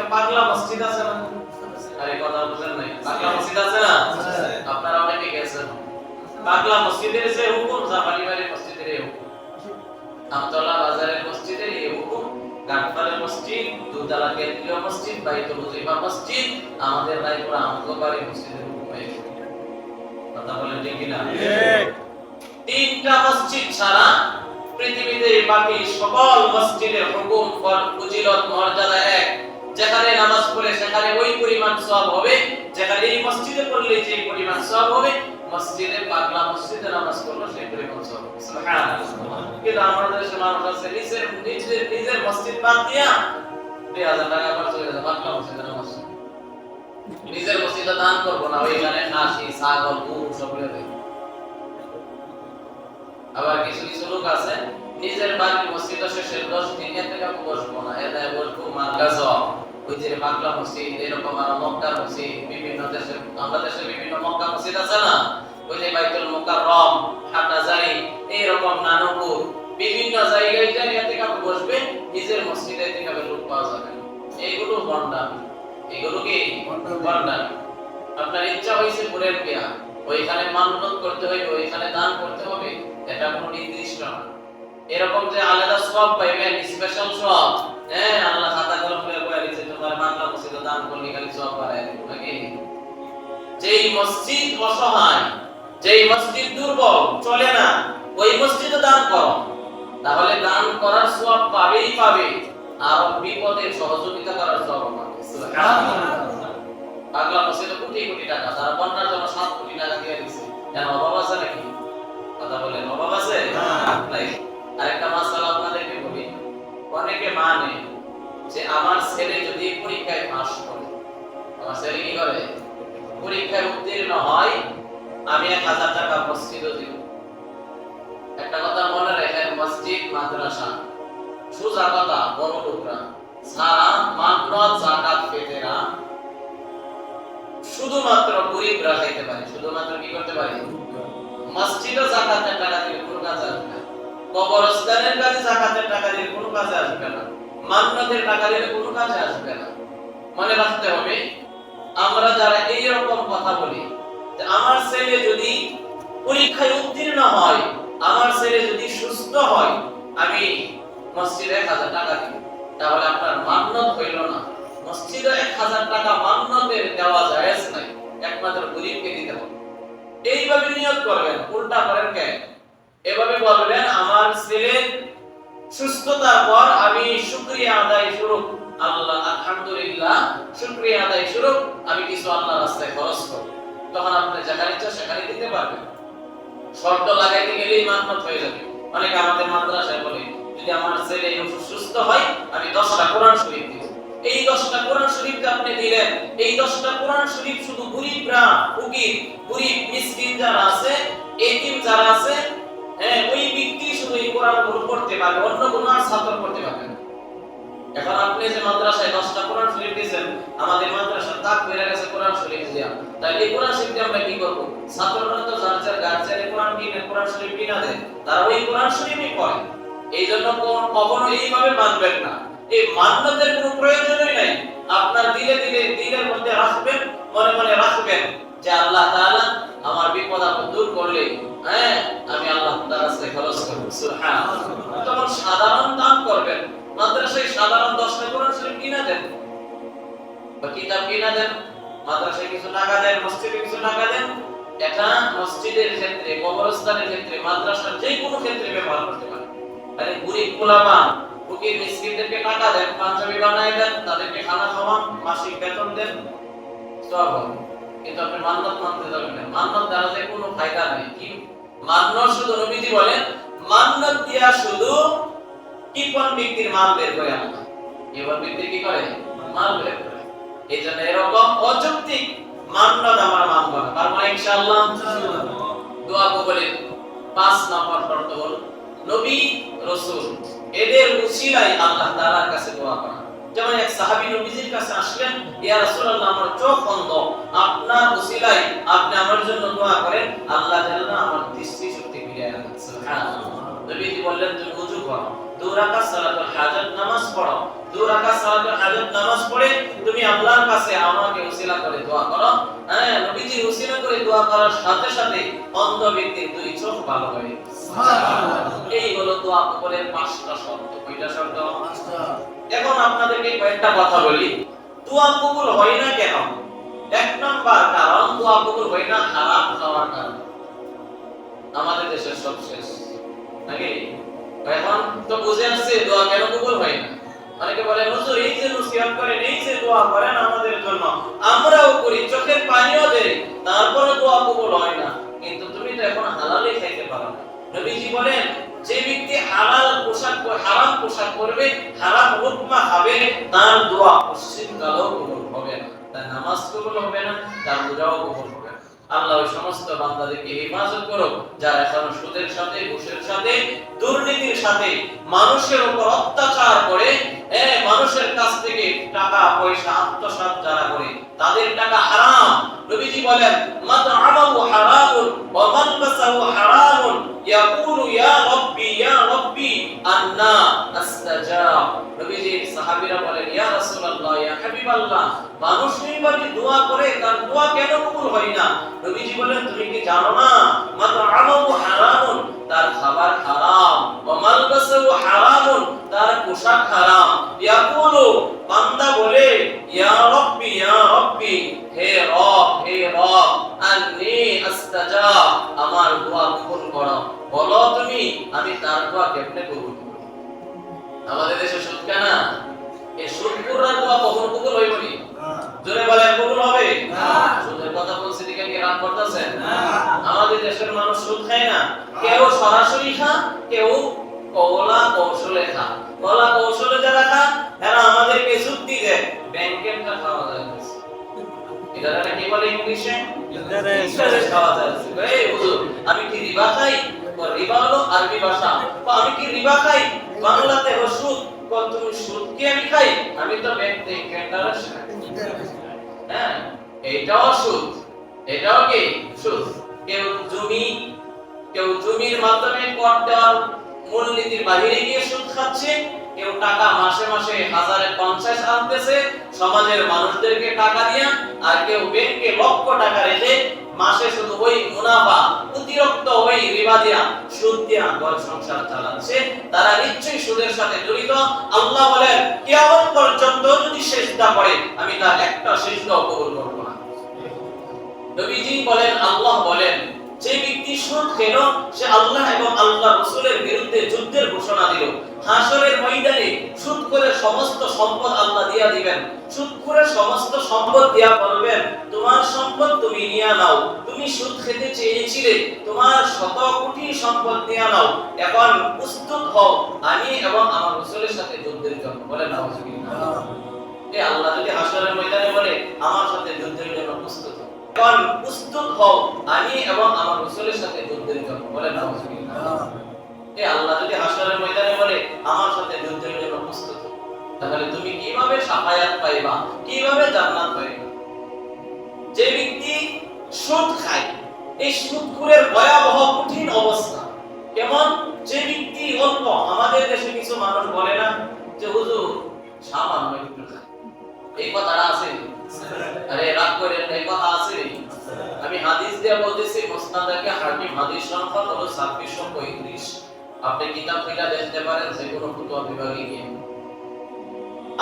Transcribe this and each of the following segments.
একটা পাগলা মসজিদ আছে না? আরে কথা বুঝেন নাই। পাগলা মসজিদ আছে না? আপনারা অনেকে গেছেন। পাগলা মসজিদের যে হুকুম জামালি বাড়ির মসজিদের এই হুকুম। আমতলা বাজারের মসজিদের এই হুকুম গাটপাড়ের মসজিদ দুতলা কেন্দ্রীয় মসজিদ বাইতুল মুজিবা মসজিদ আমাদের রায়পুর আমগোবাড়ি মসজিদের হুকুম। কথা বলেন ঠিক কিনা? তিনটা মসজিদ ছাড়া পৃথিবীতে বাকি সকল মসজিদের হুকুম ফজিলত মর্যাদা এক। যেখানে নামাজ পড়ে সেখানে ওই পরিমাণ সওয়াব হবে। যেখানে এই মসজিদে পড়লে যে পরিমাণ সওয়াব হবে, মসজিদে, পাগলা মসজিদে নামাজ পড়লে সেই পরিমাণ সুবহানাল্লাহ। কিন্তু আমাদের দেশে মানুষ আছে, নিজের নিজের নিজের মসজিদ বাদ দিয়া হাজার টাকা খরচ হয়ে যায় পাগলা মসজিদে নামাজ। নিজের মসজিদে দান করব না, ওইখানে খাসি, ছাগল সব আবার কিছু কিছু লোক আছে, নিজের বাড়ির মসজিদ শেষের দশ দিনের থেকে বসবো না এতে বসবো মার্কাজ ওই যে বাংলা মসজিদ এরকম আর মক্কা মসজিদ বিভিন্ন আমরা দেশের বিভিন্ন মক্কা মসজিদ আছে না? ওই যে বাইতুল মুকাররম হাটাজারি এইরকম নানপুর বিভিন্ন জায়গায় যাই এতে কাপে বসবে নিজের মসজিদে এতে কাপে লোক পাওয়া যাবে এইগুলো বন্ডা এগুলো কি? বন্ডা আপনার ইচ্ছা হয়েছে পুরের কেয়া ওইখানে মান্যত করতে হইবে ওইখানে দান করতে হবে এটা কোনো নির্দিষ্ট না। এরকম যে আলাদা সব পাইবেন স্পেশাল সব। হ্যাঁ আল্লাহ খাতা কলম বলে মসজিদে দান করলে খালি সব বাড়ায় দেবো নাকি? যেই মসজিদ অসহায় যেই মসজিদ দুর্বল চলে না ওই মসজিদে দান করো। তাহলে দান করার সব পাবেই পাবে আর বিপদে সহযোগিতা করার সব পাগলা মসজিদে কোটি কোটি টাকা তারা বন্যার জন্য সাত কোটি টাকা দিয়ে দিচ্ছে কেন অভাব আছে নাকি? কথা বলেন অভাব আছে? আরেকটা মাসালা আপনাদেরকে বলি। অনেকে মানে যে আমার ছেলে যদি পরীক্ষায় পাস করে, আমার ছেলে কি করে? পরীক্ষায় উত্তীর্ণ হয়, আমি এক হাজার টাকা মসজিদও দিব। একটা কথা মনে রাখেন, মসজিদ, মাদ্রাসা কথা, বড় সারা মাত্র জাকাত শুধুমাত্র গরিবরা খাইতে পারে, শুধুমাত্র কি করতে পারে? মসজিদে জাকাতের টাকা দিয়ে কোনো কাজে আসবে না। কবরস্থানের কাছে জাকাতের টাকা দিয়ে কোনো কাজে আসবে না। মান্নাতের টাকা দিয়ে কোনো কাজে আসবে না। মনে রাখতে হবে, আমরা যারা এই রকম কথা বলি আমার ছেলে যদি পরীক্ষায় উত্তীর্ণ হয়, আমার ছেলে যদি সুস্থ হয়, আমি মসজিদে এক হাজার টাকা দিব তাহলে আপনার মান্নত হইল না। মসজিদে এক হাজার টাকা মান্নতের দেওয়া জায়েজ নাই। একমাত্র গরিবকে দিতে হবে। এইভাবে নিয়ত করবেন, উল্টা করেন কেন? এভাবে বলবেন, আমার ছেলের সুস্থতার পর আমি শুকরিয়া আদায় স্বরূপ আল্লাহ, আলহামদুলিল্লাহ, শুকরিয়া আদায় স্বরূপ আমি কিছু আল্লাহ রাস্তায় খরচ করব। তখন আপনি যেখানে ইচ্ছা সেখানে দিতে পারবেন। শর্ত লাগাইতে গেলেই মান্নত হয়ে যাবে। অনেকে আমাদের মাদ্রাসায় বলে, যদি আমার ছেলে সুস্থ হয়, আমি দশটা কোরআন শরীফ দিব। এই দশটা কোরআন শরীফকে আপনি দিলেন, এই দশটা কোরআন শরীফ শুধু গরিবরা ফকির, গরিব, মিসকিন যারা আছে, এতিম যারা আছে হ্যাঁ ওই ব্যক্তি শুধু এই কোরআন পড়তে পারবে, অন্য কোনো আর ছাত্র পড়তে পারবে না। এখন আপনি যে মাদ্রাসায় দশটা কোরআন শরীফ দিয়েছেন, আমাদের মাদ্রাসার তাক বেড়ে গেছে কোরআন শরীফ দিয়া। তাহলে এই কোরআন শরীফ দিয়ে আমরা কি করব? ছাত্ররা তো যার যার গার্জিয়ানের কোরআন কিনে, কোরআন শরীফ কিনা দেয়, তারা ওই কোরআন শরীফই পড়ে। এই জন্য কোন- কখনো এইভাবে মানবেন না। এই মান্যতের কোনো প্রয়োজনই নাই। আপনার দিলে দিলে দিলের মধ্যে রাখবেন, মনে মনে রাখবেন যে আল্লাহ তাআলা আমার বিপদ আপদ দূর করলে হ্যাঁ আমি আল্লাহ তাআলার কাছে খরচ করব, সুবহানাল্লাহ। তখন সাধারণ দান করবেন। মাদ্রাসায় সাধারণ 10 টা কোরআন শরীফ কিনা দেন? বা কিতাব কিনা দেন? মাদ্রাসায় কিছু টাকা দেন, মসজিদে কিছু টাকা দেন? এটা মসজিদের ক্ষেত্রে, কবরস্থানের ক্ষেত্রে, মাদ্রাসার যে কোনো ক্ষেত্রে ব্যবহার করতে দেন, পাঞ্জাবি বানায় দেন, তাদেরকে খানা খাওয়ান, মাসিক বেতন দেন, সব। কিন্তু আপনি মানতে যাবেন না। কোনো ফায়দা নেই। কি? শুধু নবীজি বলেন দিয়া শুধু ব্যক্তির মাল বের করে আনা এবার ব্যক্তি কি করে? মাল বের করে। এই জন্য এরকম অযৌক্তিক আমার মানব না পারব না ইনশাআল্লাহ দোয়া পাঁচ নম্বর শর্ত হল নবী রসুল। এদের উসিলায় আল্লাহ তাআলার কাছে দোয়া করা। যেমন এক সাহাবী নবীজির কাছে আসলেন, ইয়া রাসূলুল্লাহ, আমার চোখ আপনার উসিলায় আপনি আমার জন্য দোয়া করেন আল্লাহ যেন আমার দৃষ্টি শক্তি ফিরিয়ে আনেন সুবহানাল্লাহ। নবীজি বললেন তুমি ওযু করো। দু রাকাত সালাতুল হাজাত নামাজ পড়ো। দু রাকাত সালাতুল হাজাত নামাজ পড়ে তুমি আল্লাহর কাছে আমাকে উসিলা করে দোয়া করো। হ্যাঁ নবীজি উসিলা করে দোয়া করার সাথে সাথে অন্ধ ব্যক্তির দুই চোখ ভালো হয়ে এই হলো দোয়া কবুলের পাঁচটা শর্ত। কয়টা শর্ত? এখন আপনাদেরকে কয়েকটা কথা বলি। দোয়া কবুল হয় না কেন? এক নাম্বার কারণ দোয়া কবুল হয় না হারাম খাওয়ার কারণ। আমাদের দেশের সব শেষ, নাকি? এখন তো বুঝে আসছে দোয়া কেন কবুল হয় না। অনেকে বলে, হুজুর, এই যে নসিহত করেন, এই যে দোয়া করেন আমাদের জন্য, আমরাও করি চোখের পানিও দেই, তারপরে দোয়া কবুল হয় না। কিন্তু তুমি তো এখন হালালে খাইতে পারো না। নবীজি বলেন, যে ব্যক্তি হালাল পোশাক পর- হারাম পোশাক পরবে, হারাম লুকমা খাবে, তার দোয়া পশ্চিম কালেও কবুল হবে না। তার নামাজ কবুল হবে না, তার রোজাও কবুল হবে না। আল্লাহ সমস্ত বান্দাদেরকে হেফাজত করো যারা এখন সুদের সাথে, ঘুষের সাথে, দুর্নীতির সাথে মানুষের উপর অত্যাচার করে মানুষের কাছ থেকে টাকা, পয়সা, আত্মসাৎ যারা করে, তাদের টাকা হারাম। নবীজি বলেন মাতআমাহু হারামুন ওয়া মালবাসাহু হারামুন, ইয়াকুলু ইয়া রাব্বি ইয়া রাব্বি আন্না আস্তাজাব। নবীজি সাহাবীরা বলেন, ইয়া রাসূলুল্লাহ, ইয়া হাবিবাল্লাহ, মানুষ নির্বাচী দোয়া করে, তার দোয়া কেন কবুল হয় না? নবীজি বলেন, তুমি কি জানো না? মাতআমাহু হারামুন, তার খাবার হারাম। ওয়া মালবাসাহু হারামুন, তার পোশাক হারাম। ইয়াকুলু বান্দা বলে ইয়া রাব্বি ইয়া রাব্বি হে রব হে রব আন্নি আস্তাজাব আমার দোয়া কবুল করো। বলো তুমি আমি তার দোয়া কেমনে কবুল করব? আমাদের দেশে সুদ কেনা এই সুদপুরার দোয়া কখন কবুল হইব নি? জোরে বলেন কবুল হবে? না। সুদের কথা বলছি দিকে কি রাগ করতেছেন? না। আমাদের দেশের মানুষ সুদ খায় না। কেউ সরাসরি খা কেউ কলা কৌশলে খা। কলা কৌশলে যারা খা এরা আমাদেরকে যুক্তি দেয়। ব্যাংকের টা খাওয়া যায় কি বলে ইংলিশে? ইন্টারেস্ট খাওয়া যায় এই হুজুর আমি কি রিবা খাই? রিবা হলো আরবি ভাষা। আমি কি রিবা খাই? বাংলাতে হলো সুদ তুমি সুদ কি আমি খাই? আমি তো ব্যাংক থেকে ইন্টারেস্ট হ্যাঁ এটাও সুদ। এটাও কি? সুদ। কেউ জমি কেউ জমির মাধ্যমে কর দেওয়ার মূলনীতির বাহিরে গিয়ে সুদ খাচ্ছে। কেউ টাকা মাসে মাসে হাজারে পঞ্চাশ আনতেছে, সমাজের মানুষদেরকে টাকা দিয়া, আর কেউ ব্যাংকে লক্ষ টাকা রেখে মাসে শুধু ওই মুনাফা, অতিরিক্ত ওই রিবা দিয়া সুদ দিয়া ঘর সংসার চালাচ্ছে। তারা নিশ্চয়ই সুদের সাথে জড়িত। আল্লাহ বলেন, কিয়ামত পর্যন্ত যদি সেজদা করে, আমি তার একটা সেজদাও কবুল করব না। নবীজি বলেন, আল্লাহ বলেন যে ব্যক্তি সুদ খেল সে আল্লাহ এবং আল্লাহ রসুলের বিরুদ্ধে যুদ্ধের ঘোষণা দিল। হাসরের ময়দানে সুদ করে সমস্ত সম্পদ আল্লাহ দিয়া দিবেন। সুদ করে সমস্ত সম্পদ দিয়া বলবেন তোমার সম্পদ তুমি নিয়ে নাও। তুমি সুদ খেতে চেয়েছিলে তোমার শত কোটি সম্পদ নিয়ে নাও। এখন প্রস্তুত হও। আমি এবং আমার রসুলের সাথে যুদ্ধের জন্য বলে নাও আল্লাহ যদি হাসরের ময়দানে বলে আমার সাথে যুদ্ধের জন্য প্রস্তুত হও। এখন প্রস্তুত হও আমি এবং আমার রসুলের সাথে যুদ্ধের জন্য বলে নাউজুবিল্লাহ। এ আল্লাহ যদি হাসরের ময়দানে বলে আমার সাথে যুদ্ধের জন্য প্রস্তুত তাহলে তুমি কীভাবে সাফায়াত পাইবা? কীভাবে জান্নাত পাইবা? যে ব্যক্তি সুদ খায় এই সুদখোরের ভয়াবহ কঠিন অবস্থা। কেমন? যে ব্যক্তি অল্প আমাদের দেশে কিছু মানুষ বলে না যে হুজুর সামান্য একটু খায়। এই কথাটা আছে আরে রাগ করে এই কথা আছে আমি হাদিস দিয়ে বলতেছি, মুসনাদাকে হাকিম হাদিস সংখ্যা হলো 2635 আপনি কিতাব থেকে দেখতে পারেন যে কোনো বিভাগে গিয়ে।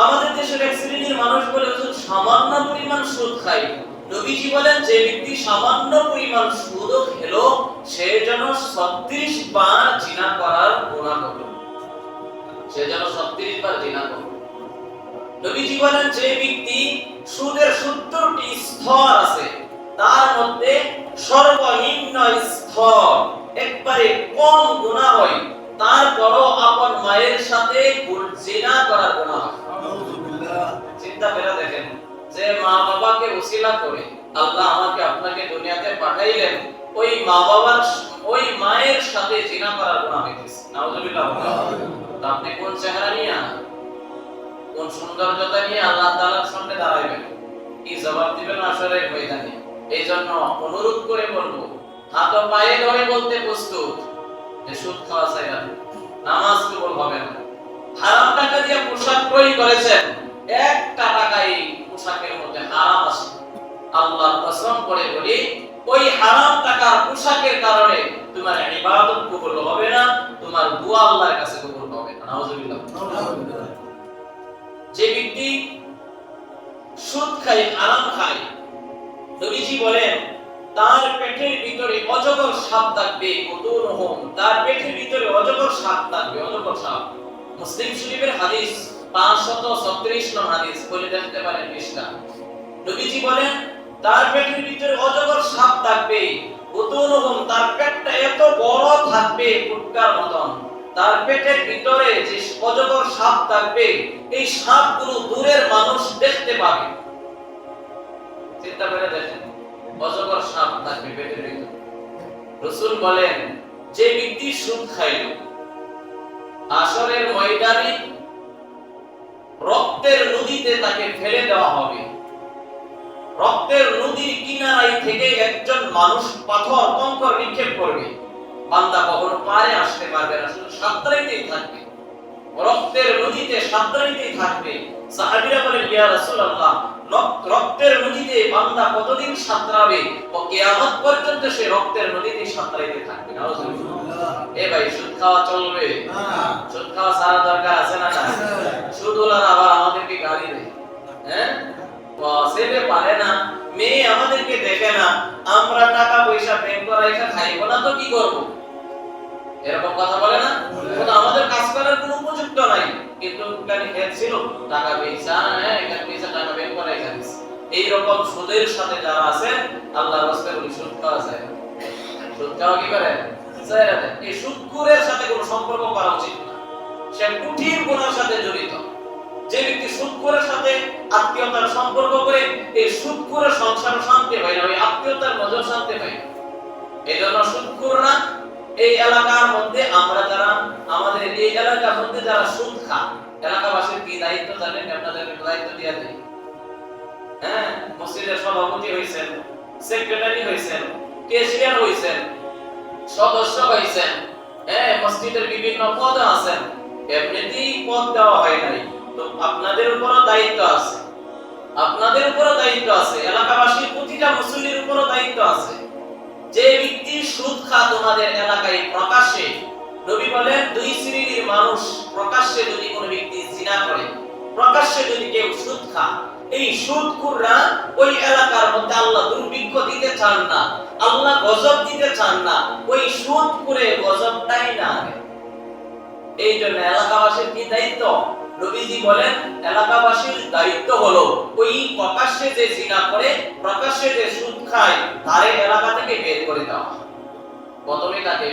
আমাদের দেশের এক শ্রেণির মানুষ বলে সামান্য পরিমাণ সুদ খায় নবীজি বলেন, যে ব্যক্তি সামান্য পরিমাণ সুদ খেলো, সে যেন 36 বার জিনা করার করবে সে যেন 36 বার জিনা করবে নবীজি বলেন যে ব্যক্তি সুদের 70টি স্তর আছে, তার মধ্যে সর্বনিম্ন স্তর একবারে কম গুনাহ হয়, তারপরও আপন মায়ের সাথে জিনা করার হয়। চিন্তা করে দেখেন যে মা বাবাকে উসিলা করে আল্লাহ আমাকে আপনাকে দুনিয়াতে পাঠাইলেন, ওই মা বাবার ওই মায়ের সাথে জিনা করার গুনাহ হইতেছে। নাউজুবিল্লাহ। আপনি কোন চেহারা নিয়ে কোন সৌন্দর্যতা নিয়ে আল্লাহ তাআলার সামনে দাঁড়াইবেন কি জবাব দিবেন আসলে ময়দানে এই জন্য অনুরোধ করে বলব, হাত পায়ে ধরে বলতে প্রস্তুত যে নামাজ কবুল হবে না। হারাম টাকা দিয়ে পোশাক ক্রয় করেছেন একটা টাকা এই পোশাকের মধ্যে হারাম আছে। আল্লাহ কসম করে বলি, ওই হারাম টাকার পোশাকের কারণে তোমার ইবাদত কবুল হবে না, তোমার দোয়া আল্লাহর কাছে কবুল হবে না। নাউজুবিল্লাহ। যে ব্যক্তি সুদ খায় হারাম খায়, নবীজি বলেন, তার পেটের ভিতরে অজগর সাপ থাকবে কুতুনহুম তার পেটের ভিতরে অজগর সাপ থাকবে, অজগর সাপ। মুসলিম শরীফের হাদিস 536 নং হাদিস, বলে দেখতে পারেন পৃষ্ঠা নবীজি বলেন, তার পেটের ভিতরে অজগর সাপ থাকবে কুতুনহুম তার পেটটা এত বড় থাকবে, ফুটকার মতন। তার পেটের ভিতরে যে অজগর সাপ থাকবে, এই সাপগুলো দূরের মানুষ দেখতে পাবে। চিন্তা করে দেখেন, অজগর সাপ থাকবে পেটের ভিতরে। রসুল বলেন, যে ব্যক্তি সুদ খাইল, আসরের ময়দানে রক্তের নদীতে তাকে ফেলে দেওয়া হবে। রক্তের নদীর কিনারায় থেকে একজন মানুষ পাথর, কঙ্কর নিক্ষেপ করবে। বান্দা কখনো পারে আসতে পারবে না শুধু সাঁতরাইতেই থাকবে। রক্তের নদীতে সাঁতরাইতেই থাকবে। সাহাবীরা বলেন ইয়া রাসূলুল্লাহ রক্তের নদীতে বান্দা কতদিন সাঁতরাবে? ও কিয়ামত পর্যন্ত সে রক্তের নদীতে সাঁতরাইতে থাকবে এ ভাই সুদ খাওয়া চলবে। সুদ খাওয়া সারা দরকার আছে না না সুদ ওলারা আবার আমাদেরকে গালি দেয়। হ্যাঁ? ছেলে পারে না মেয়ে আমাদেরকে দেখে না আমরা টাকা পয়সা ব্যাংক করা খাইবো না তো কি করব? এরকম কথা বলে না? কিন্তু আমাদের কাজ করার কোনো উপযুক্ত নাই। কিন্তু ছিল, টাকা পয়সা হ্যাঁ এখানে পয়সা টাকা ব্যাংক করা দিস এই রকম সুদের সাথে যারা আছে, আল্লাহর রাস্তায় বলি সুদ খাওয়া যায়। সুদ খাওয়া কি করে? না। এই সুদখোরের সাথে কোনো সম্পর্ক করা উচিত না। সে কুঠির গুণার সাথে জড়িত। যে ব্যক্তি সুদখোরের সাথে আত্মীয়তার সম্পর্ক করে, এই সুদখোরের সংসার শান্তি পায় না, ওই আত্মীয়তার নজর শান্তি না। এই জন্য সুদখোররা এই এলাকার মধ্যে আমরা যারা, আমাদের এই এলাকার মধ্যে যারা সুদ খা এলাকাবাসীর কি দায়িত্ব জানেন আপনাদেরকে দায়িত্ব দিয়ে দেয় হ্যাঁ মসজিদের সভাপতি হয়েছেন, সেক্রেটারি হয়েছেন কেশিয়ার হয়েছেন, সদস্য হয়েছেন হ্যাঁ মসজিদের বিভিন্ন পদ আছেন, এমনিতেই পদ দেওয়া হয় নাই। তো আপনাদের উপরও দায়িত্ব আছে। আপনাদের উপরও দায়িত্ব আছে। এলাকাবাসীর প্রতিটা মুসল্লির উপরও দায়িত্ব আছে। যে ব্যক্তি সুদ খা তোমাদের এলাকায় প্রকাশ্যে, নবী বলেন, দুই শ্রেণির মানুষ প্রকাশ্যে যদি কোনো ব্যক্তি জিনা করে, প্রকাশ্যে যদি কেউ সুদ খা এই সুদখোররা ওই এলাকার মধ্যে আল্লাহ দুর্ভিক্ষ দিতে চান না, আল্লাহ গজব দিতে চান না, ওই সুদ করে গজবটাই না। এই জন্য এলাকাবাসীর কি দায়িত্ব? নবীজি বলেন এলাকাবাসীর দায়িত্ব হলো ওই প্রকাশ্যে যে জিনা করে প্রকাশ্যে যে সুদ খায় তারে এলাকা থেকে বের করে দেওয়া। প্রথমে তাকে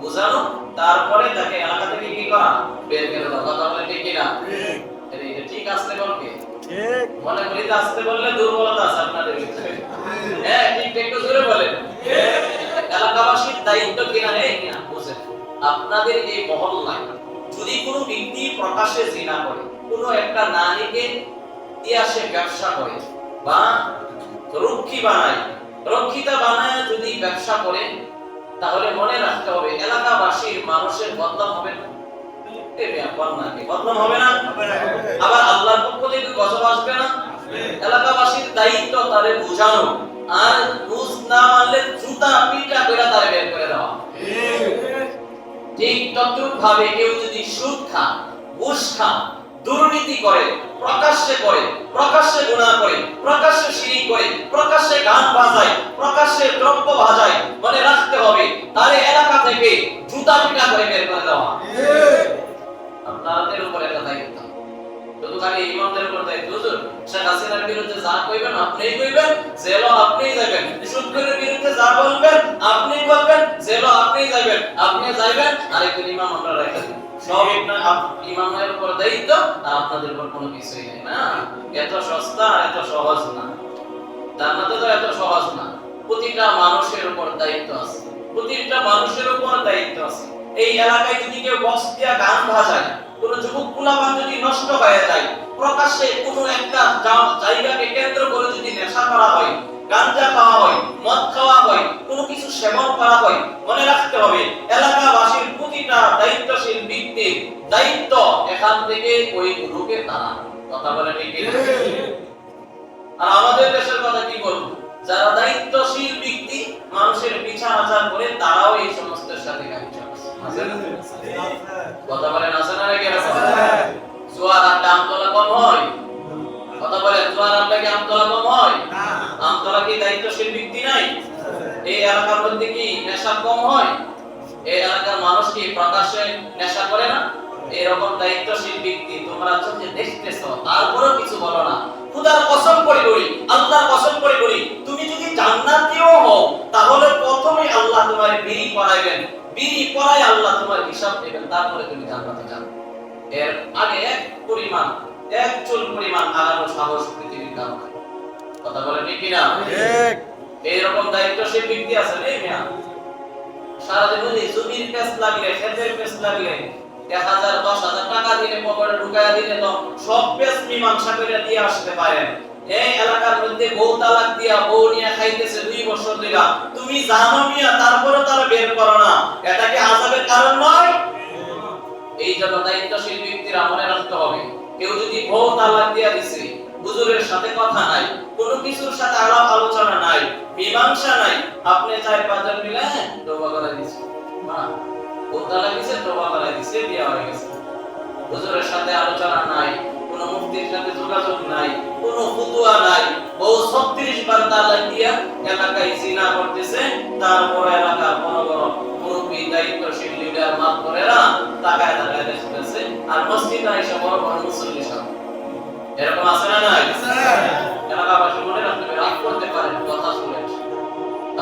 বুঝানো তারপরে তাকে এলাকা থেকে কি করা? বের করে দেওয়া। কথা বলে ঠিক কিনা? ঠিক। আসতে বলকে মনে করি আসতে বললে দুর্বলতা আছে আপনাদের ভিতরে। হ্যাঁ ঠিক একটু জোরে বলেন। এলাকাবাসীর দায়িত্ব কিনা নেই কিনা? বুঝেন। আপনাদের এই মহল্লায় যদি কোনো ব্যক্তি প্রকাশ্যে জিনা করে, কোনো একটা নারীকে দিয়ে সে ব্যবসা করে, বা রক্ষী বানায়, রক্ষিতা বানায় যদি ব্যবসা করে, তাহলে মনে রাখতে হবে, এলাকাবাসীর মানুষের বদনাম হবে না? বদনাম। হবে না? আবার আল্লাহর পক্ষ থেকে গজব আসবে না? এলাকাবাসীর দায়িত্ব তারে বুঝানো। আর বুঝ না মানলে জুতা পিটা করে তারে বের করে দেওয়া। ঠিক তদ্রূপ ভাবে কেউ যদি সুদ খান ঘুষ খান দুর্নীতি করে প্রকাশ্যে করে প্রকাশ্যে গুণা করে প্রকাশ্যে শিরিক করে প্রকাশ্যে গান বাজায় প্রকাশ্যে দ্রব্য বাজায় মনে রাখতে হবে তার এলাকা থেকে জুতা পিটা করে বের করে দেওয়া। আপনাদের উপরে একটা দায়িত্ব খালি ইমামদের উপর দায়িত্ব হুজুর। শেখ হাসিনার বিরুদ্ধে যা কইবেন আপনিই কইবেন জেলও আপনিই যাবেন বিরুদ্ধে যা বলবেন আপনিই বলবেন জেলও আপনিই যাবেন আপনি যাইবেন আর একজন ইমাম আমরা রেখে সব ইমামের উপর দায়িত্ব আর আপনাদের উপর কোনো কিছুই নেই না? এত সস্তা এত সহজ না। জান্নাতে তো এত সহজ না। প্রতিটা মানুষের উপর দায়িত্ব আছে। প্রতিটা মানুষের উপর দায়িত্ব আছে। এই এলাকায় যদি কেউ বক্স দিয়া গান বাজায়, কোন যুবক কুলাবান যদি নষ্ট হয়ে যায়, প্রকাশ্যে কোনো একটা জায়গাকে কেন্দ্র করে যদি নেশা করা হয়, গাঞ্জা খাওয়া হয়, মদ খাওয়া হয়, কোনো কিছু সেবন করা হয়, মনে রাখতে হবে, এলাকাবাসীর প্রতিটা দায়িত্বশীল ব্যক্তির দায়িত্ব এখান থেকে ওই গুরুকে দাঁড়া কথা বলে ঠিক আর আমাদের দেশের কথা কি বলব? যারা দায়িত্বশীল ব্যক্তি, মানুষের পিছা আচার করে তারাও এই সমস্ত সাথে না? কথা বলেন, আছে না নাকি? জোয়ার আড্ডা আমতলা কম হয়। কথা বলেন, জোয়ার আড্ডা কি আমতলা কম হয়? আমতলা কি দায়িত্বশীল ব্যক্তি নাই? এই এলাকার মধ্যে কি নেশা কম হয়? এই এলাকার মানুষ কি প্রকাশ্যে নেশা করে না? এরকম দায়িত্বশীল ব্যক্তি তোমরা চোখে দেখতেছ, তারপরেও কিছু বলো না। খুদার কসম করে বলি, আল্লাহর কসম করে বলি, তুমি যদি জান্নাতীও হও, তাহলে প্রথমে আল্লাহ তোমার বিড়ি পড়াইবেন বিড়ি পড়াই আল্লাহ তোমার হিসাব দেবেন তারপরে তুমি জান্নাতে যাবে। এর আগে এক পরিমাণ এক চুল পরিমাণ আগানো সাহস পৃথিবীর নাই। কথা বলে ঠিক কিনা? এইরকম দায়িত্বশীল ব্যক্তি আছে নেই মিয়া। সারা জীবন এই জমির পেস লাগলে ক্ষেতের পেস লাগলে এক হাজার দশ হাজার টাকা দিলে পকেটে ঢুকায়া দিলে তো সব পেস মীমাংসা করে দিয়ে আসতে পারেন। এই এলাকার মধ্যে বউ তালাক দিয়া বউ নিয়ে খাইতেছে দুই বছর দিলা তুমি জানো মিয়া তারপরে তারা বের করো না। এটা কি আজাবের কারণ নয়? এই জন্য দায়িত্বশীল ব্যক্তিরা মনে রাখতে হবে, কেউ যদি বউ তালাক দিয়া দিছে, হুজুরের সাথে কথা নাই, কোনো কিছুর সাথে আলাপ আলোচনা নাই, মীমাংসা নাই, আপনি চার পাঁচজন মিলে তওবা করে দিছে। বউ তালাক দিছে তওবা করে দিছে, বিয়ে হয়ে গেছে। হুজুরের সাথে আলোচনা নাই কোনো মুফতির সাথে যোগাযোগ নাই কোনো ফুতুয়া নাই। বউ 36 বার তালাক দিয়া এলাকায় জিনা করতেছে তারপর এলাকার বড় বড় মুরব্বী দায়িত্বশীল লিডার মাত করেরা তাকায় তাকায় দেখতেছে আর মসজিদে এসে বড় বড় মুসল্লি এরকম আছে না নাই? এলাকাবাসী মনে রাখতে হবে রাগ করতে পারেন কথা শুনে।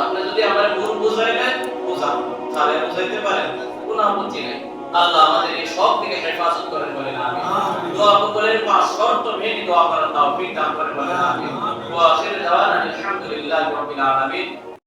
আপনি যদি আমার ভুল বুঝাইবেন বুঝান তাহলে বুঝাইতে পারেন কোনো আপত্তি নেই। আল্লাহ আমাদের এই সব থেকে হেফাজত করেন বলেন আমি দোয়া কবুলের পাঁচ শর্ত মেনে দোয়া করার তৌফিক দান করেন বলেন আমি ওয়া আখির দাওয়ানা আলহামদুলিল্লাহি রাব্বিল আলামিন।